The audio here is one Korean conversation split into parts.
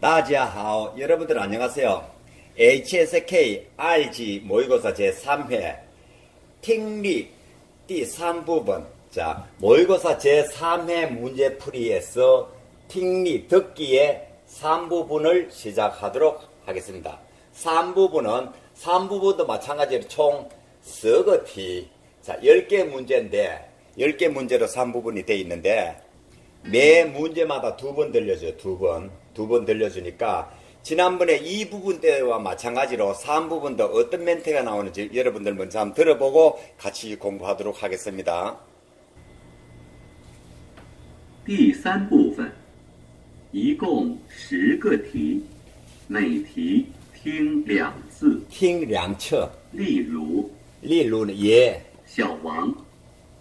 大家好, 여러분들 안녕하세요. HSK RG 모의고사 제3회听力 第3부분 자 모의고사 제3회 문제풀이에서听力 듣기의 3부분을 시작하도록 하겠습니다. 3부분은 3부분도 마찬가지로 총 10거题 자 10개 문제인데 10개 문제로 3부분이 되어 있는데 매 문제마다 두 번 들려줘요. 두 번. 두 번 들려주니까 지난번에 이 부분 때와 마찬가지로 3부분도 어떤 멘트가 나오는지 여러분들 먼저 한번 들어보고 같이 공부하도록 하겠습니다. 第三部分，一共十个题，每题听两次。 팅 량처 例如， 리루는 예 小王，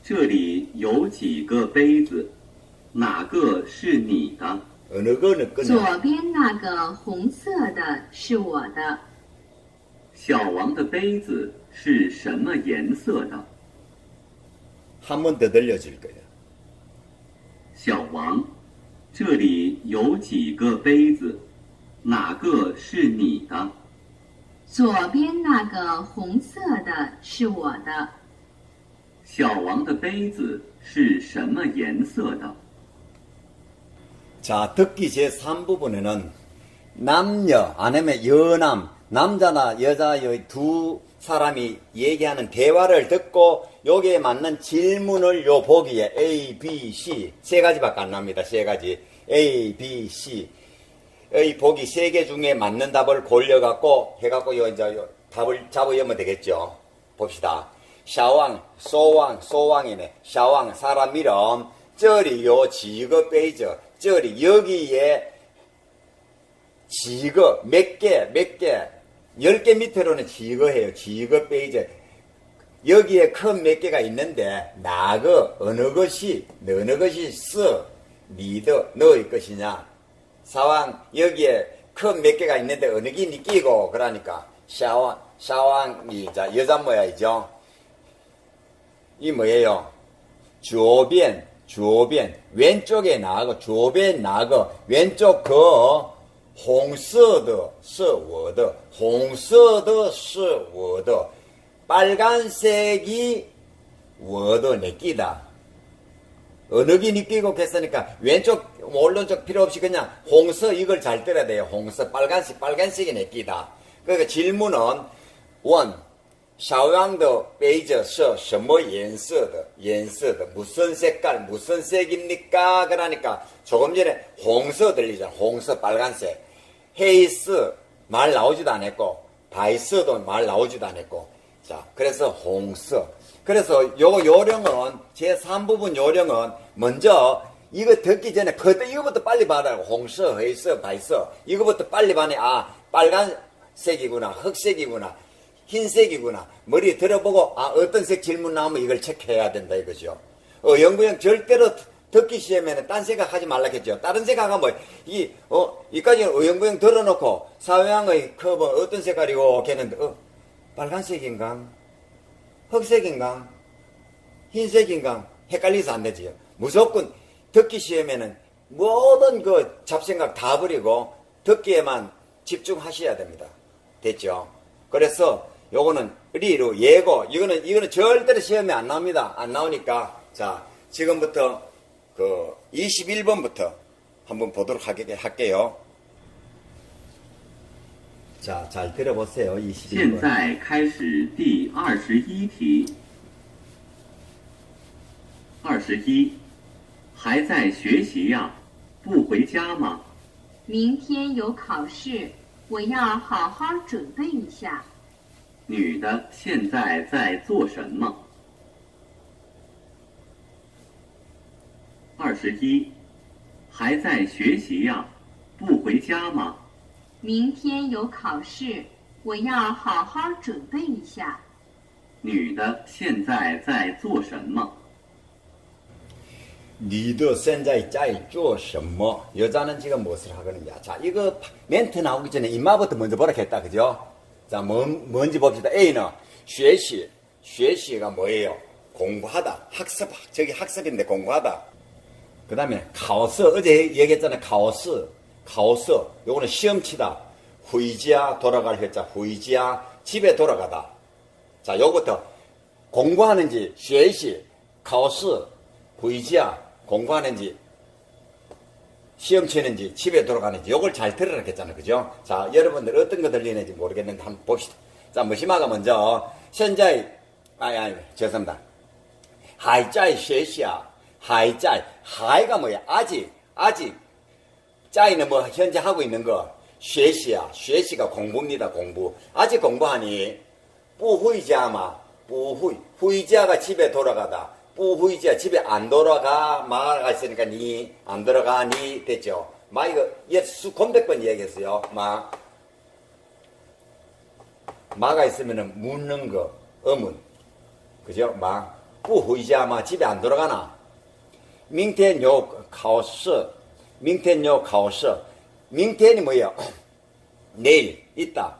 这里有几个杯子，哪个是你的？ 左边那个红色的是我的。小王的杯子是什么颜色的？小王这里有几个杯子，哪个是你的？左边那个红色的是我的。小王的杯子是什么颜色的？ 자, 듣기 제3부분에는 남녀, 아니면 여남, 남자나 여자의 두 사람이 얘기하는 대화를 듣고 여기에 맞는 질문을 요 보기에 A, B, C 세 가지밖에 안 납니다. 세 가지. A, B, C. 의 보기 세 개 중에 맞는 답을 골려갖고 해갖고 요 이제 요 답을 잡으면 되겠죠. 봅시다. 샤왕, 소왕, 소왕이네. 샤왕, 사람 이름. 저리요, 지거 베이저. 저리, 여기에 지거, 몇 개, 몇 개. 열 개 밑으로는 지거해요. 지거 베이저. 여기에 큰 몇 개가 있는데, 나거, 어느 것이, 어느 것이 쓰, 니더, 너의 것이냐. 사왕, 여기에 큰 몇 개가 있는데, 어느 게 니 끼고, 그러니까, 샤왕, 샤왕이, 자, 여자 모야이죠. 이 뭐예요? 주변, 주변, 왼쪽에 나고, 주변 나고, 왼쪽 그, 홍色的 是我的, 홍色的 是我的, 빨간색이 我的 내끼다. 어느 게 느끼고 했으니까 왼쪽 오른쪽 필요 없이 그냥 홍서 이걸 잘 들어야 돼요. 홍서 빨간색 빨간색이 내끼다. 그러니까 질문은 원 샤왕더 베이저 서 什么颜色的颜色的 무슨 색깔 무슨 색입니까? 그러니까 조금 전에 홍서 들리잖아. 홍서 빨간색. 헤이스 말 나오지도 않았고 바이스도 말 나오지도 않았고 자 그래서 홍서 그래서 요 요령은 제 3부분 요령은 먼저 이거 듣기 전에 그때 이거부터 빨리 받아요 홍서 헤이스 바이스 이거부터 빨리 받네 아 빨간색이구나 흑색이구나 흰색이구나 머리 들어보고 아 어떤 색 질문 나오면 이걸 체크해야 된다 이거죠 어 영구형 절대로 듣기 시험에는 딴 생각하지 말라겠죠. 다른 생각하면 뭐, 이, 어, 이까지 어영부영 들어놓고, 사회왕의 컵은 어떤 색깔이고, 걔는, 어, 빨간색인가? 흑색인가? 흰색인가? 헷갈려서 안 되지요. 무조건 듣기 시험에는 모든 그 잡생각 다 버리고, 듣기에만 집중하셔야 됩니다. 됐죠? 그래서, 요거는, 리로, 예고, 이거는, 이거는 절대로 시험에 안 나옵니다. 안 나오니까, 자, 지금부터 그 21번부터 한번 보도록 하게 할게요. 자, 잘 들어보세요. 现 21번. 在开始第二十一题。二十一，还在学习呀？不回家吗？明天有考试，我要好好准备一下。 女的现在在做什么？二十一，还在学习呀？不回家吗？明天有考试，我要好好准备一下。女的现在在做什么？ 니도 센자이 짜이 쪼什么 여자는 지금 무엇을 하거든요. 자, 이거 멘트 나오기 전에 이마부터 먼저 보라 했다. 그죠? 자, 뭔, 뭔지 봅시다. A는 쉐시. 쉐시가 뭐예요? 공부하다. 학습, 저기 학습인데 공부하다. 그 다음에 카오스. 어제 얘기했잖아요. 카오스. 카오스. 요거는 시험치다. 후이지야 돌아갈 회자. 후이지야 집에 돌아가다. 자, 요부터 공부하는지 쉐시. 카오스. 후이지야 공부하는지 시험치는지 집에 돌아가는지 요걸 잘 들으라 했잖아요. 그죠? 자, 여러분들 어떤 거 들리는지 모르겠는데 한번 봅시다. 자, 뭐 무심하가 먼저 현재 아니 아니 죄송합니다. 하이짜이 쉐시야. 하이짜이 하이가 뭐야? 아직 아직 짜이는 뭐 현재 하고 있는 거. 쉐시야. 쉐시가 공부입니다. 공부. 아직 공부하니 뿌후이자마 뿌후이 후이자가 집에 돌아가다. 우후이자 집에 안 돌아가 망아가 있으니까 니안 돌아가 니 됐죠. 마 이거 예수 건백번 얘기했어요. 마. 마가 있으면은 묻는 거 어문. 그죠? 마. 우후이지야 마. 집에 안 돌아가나? 민텐 요 카오스. 민텐 요 카오스. 민텐이 뭐예요? 내일 있다.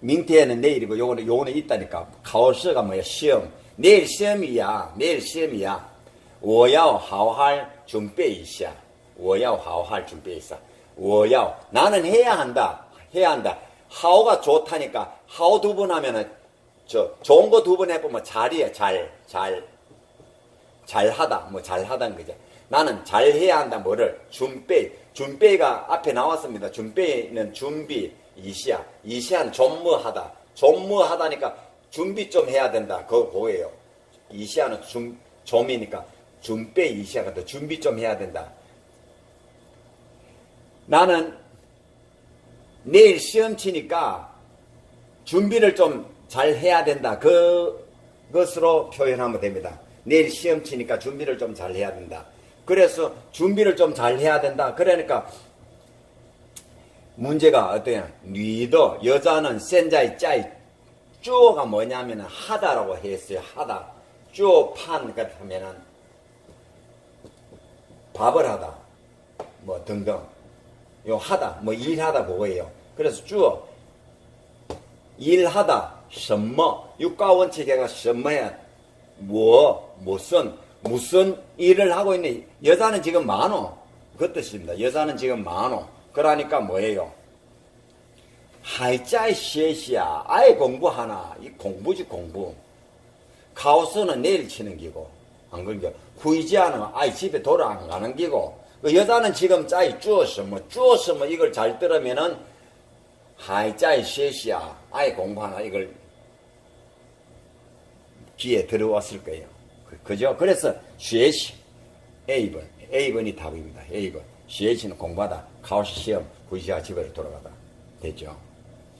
민텐은 내일이고 요거는 요거는 있다니까. 카오스가 뭐예요? 시험. 내일 시험이야. 내일 시험이야. 我要好好准备一下.我要好好准备一下.我要 나는 해야 한다. 해야 한다. 하오가 좋다니까 하오 두 번 하면은 저 좋은 거 두 번 해보면 잘이야 잘 잘 잘하다 뭐 잘하다는 거죠. 나는 잘해야 한다 뭐를 준비 준비가 앞에 나왔습니다. 준비는 준비 이시야 이시야는 좀뭐하다 좀뭐하다니까 준비 좀 해야 된다 그거 뭐예요? 이시야는 좀 좀이니까 준비 이시야가 더 준비 좀 해야 된다. 나는 내일 시험 치니까 준비를 좀 잘 해야 된다. 그것으로 표현하면 됩니다. 내일 시험 치니까 준비를 좀 잘 해야 된다. 그래서 준비를 좀 잘 해야 된다. 그러니까 문제가 어떠냐? 니더 여자는 센자이 짜이 쪼가 뭐냐면은 하다라고 했어요. 하다. 쪼판 같으면은 밥을 하다. 뭐 등등. 요 하다. 뭐 일하다 그거예요. 그래서 쭈어 일하다 什么 육가 원칙에가 什么야 뭐 무슨 무슨 일을 하고 있는 여자는 지금 많어 그 뜻입니다. 여자는 지금 많어 그러니까 뭐예요? 하이자의 시에시야. 아예 공부하나. 이 공부지 공부. 카오스는 내일 치는 기고. 안 건겨 후이지아는 아예 집에 돌아 안 가는 기고. 그 여자는 지금 짜이 주었으면 뭐 주었으면 뭐 이걸 잘 들으면은 하이자의 시에시야. 아예 공부하나. 이걸 귀에 들어왔을 거예요. 그, 그죠? 그래서 시에시 A번 A번이 답입니다. A번 시에시는 공부하다. 카오스 시험 후이지아 집으로 돌아가다. 됐죠.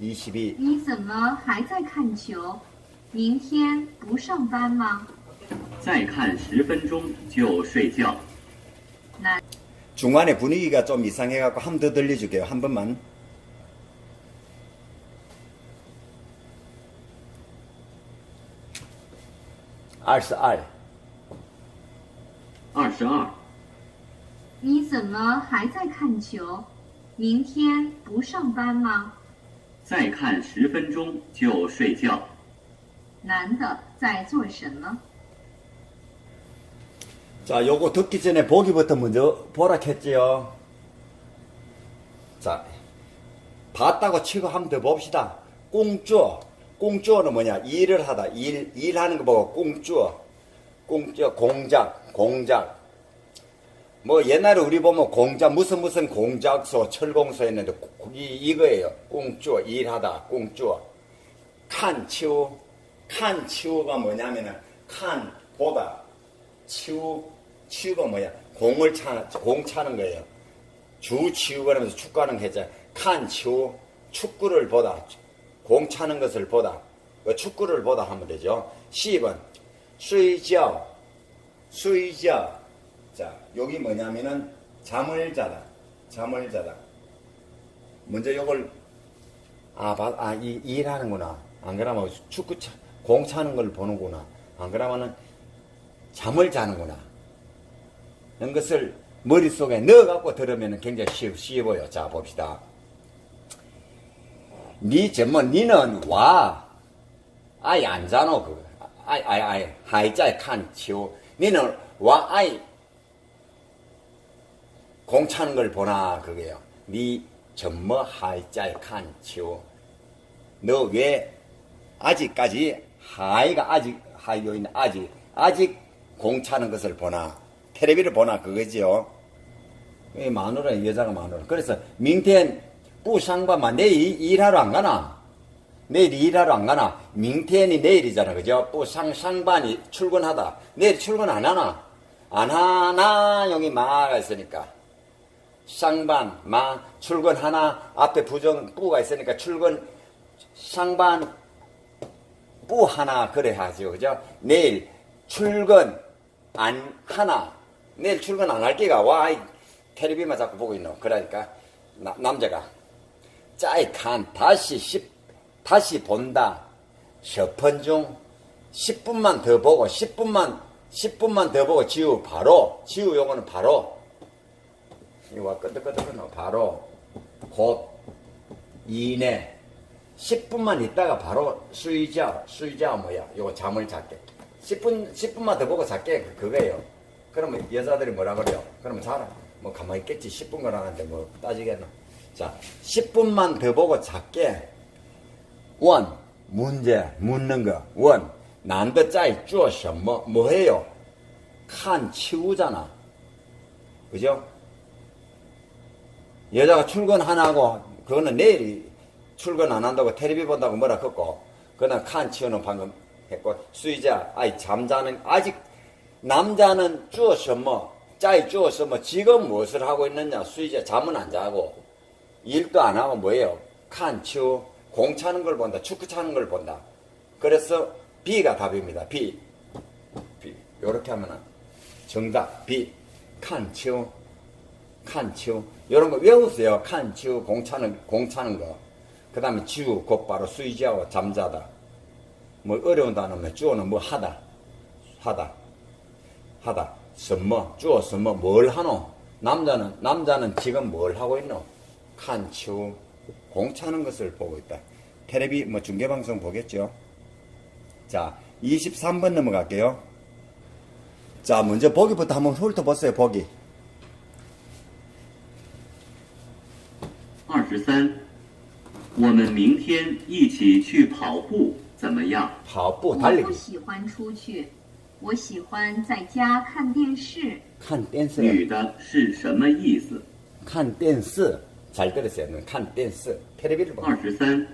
伊奇，你怎么还在看球？明天不上班吗？再看十分钟就睡觉。那중간에 분위기가 좀 이상해갖고 한 번 더 들려줄게요 한 번만二十二，二十二。你怎么还在看球？明天不上班吗？再看十分钟就睡觉。男的在做什么？ 자, 요거 듣기 전에 보기부터 먼저 보라 했지요. 자, 봤다고 치고 한 번 더 봅시다. 꽁쭈. 꽁쭈는 뭐냐? 일을 하다. 일, 일하는 거 보고 꽁쭈. 꽁쭈, 공작, 공작. 뭐 옛날에 우리 보면 공자 무슨 무슨 공작소 철공소 했는데 이, 이거예요. 꽁쭈어 일하다 꽁쭈어. 칸 치우. 칸 치우가 뭐냐면은 칸 보다. 치우 치우가 뭐야? 공을 차, 공 차는 거예요. 주 치우가 하면서 축구하는 해자 칸 치우 축구를 보다. 공 차는 것을 보다. 그 축구를 보다 하면 되죠. 10번. 수이지수이지 자, 여기 뭐냐면은 잠을 자다. 잠을 자다. 먼저 요걸 아, 봐, 아, 이, 일하는구나. 안 그러면 축구 차, 공 차는 걸 보는구나. 안 그러면은 잠을 자는구나. 이런 것을 머릿속에 넣어갖고 들으면 굉장히 쉬, 쉬워 보여. 자, 봅시다. 니, 전뭐, 니는 와. 아이, 안 자노, 그. 아이, 아이, 아이, 하이자에 칸, 치우. 니는 와, 아이, 공 차는 걸 보나, 그게요. 니, 전뭐, 하이자에 칸, 치우. 너 왜, 아직까지, 하이가 아직, 하이요 있는 아직, 아직 공 차는 것을 보나. 텔레비를 보나, 그거지요. 이 마누라, 여자가 마누라. 그래서, 민텐, 뿌상반만 내일 일하러 안 가나? 내일 일하러 안 가나? 민텐이 내일이잖아, 그죠? 뿌상, 상반이 출근하다. 내일 출근 안 하나? 안 하나? 여기 마가 있으니까. 상반, 마, 출근 하나? 앞에 부정, 뿌가 있으니까 출근, 상반, 뿌 하나, 그래 하죠, 그죠? 내일 출근 안 하나? 내일 출근 안 할 게가 와, 이 텔레비만 자꾸 보고 있노. 그러니까, 나- 남자가. 짜이 칸 다시 10 다시 본다. 10분 중 10분만 더 보고 10분만 10분만 더 보고 지우 바로 지우 요거는 바로 이거 끄덕끄덕거려 바로 곧 이내 10분만 있다가 바로 수의자 수의자 뭐야 요거 잠을 잤게 10분 10분만 더 보고 잤게 그- 그거예요. 그러면 여자들이 뭐라 그래요? 그러면 자라. 뭐 가만히 있겠지 10분 거라는데 뭐 따지겠나? 자 10분만 더 보고 잤게 원 문제 묻는 거원 난더 짜이 쭈어 什么 뭐해요? 칸 치우잖아. 그죠? 여자가 출근 안 하고 그거는 내일이 출근 안 한다고 텔레비 본다고 뭐라 했고 그는 칸 치우는 방금 했고 수의자 아이 잠자는 아직 남자는 주어서 뭐 짜이 주어서 뭐 지금 무엇을 하고 있느냐. 수의자 잠은 안 자고 일도 안 하고 뭐예요? 칸 치우 공 차는 걸 본다. 축구 차는 걸 본다. 그래서 B가 답입니다. B. B. 요렇게 하면은 정답. B. 칸 치우 칸 치우 여러분 외우세요. 칸, 지우, 공차는, 공차는 거. 그 다음에 지우, 곧바로 수이지하고 잠자다. 뭐 어려운 단어면 주어는 뭐 하다. 하다. 하다. 선머, 주어 선머, 뭘 하노? 남자는, 남자는 지금 뭘 하고 있노? 칸, 치우, 공차는 것을 보고 있다. 테레비, 뭐 중계방송 보겠죠? 자, 23번 넘어갈게요. 자, 먼저 보기부터 한번 훑어보세요, 보기. 三，我们明天一起去跑步，怎么样？跑步我 달리기 不喜欢出去，我喜欢在家看电视。看电视女的是什么意思？ 看电视잘 들으세요. 看电视 텔레비를 보고 二十三，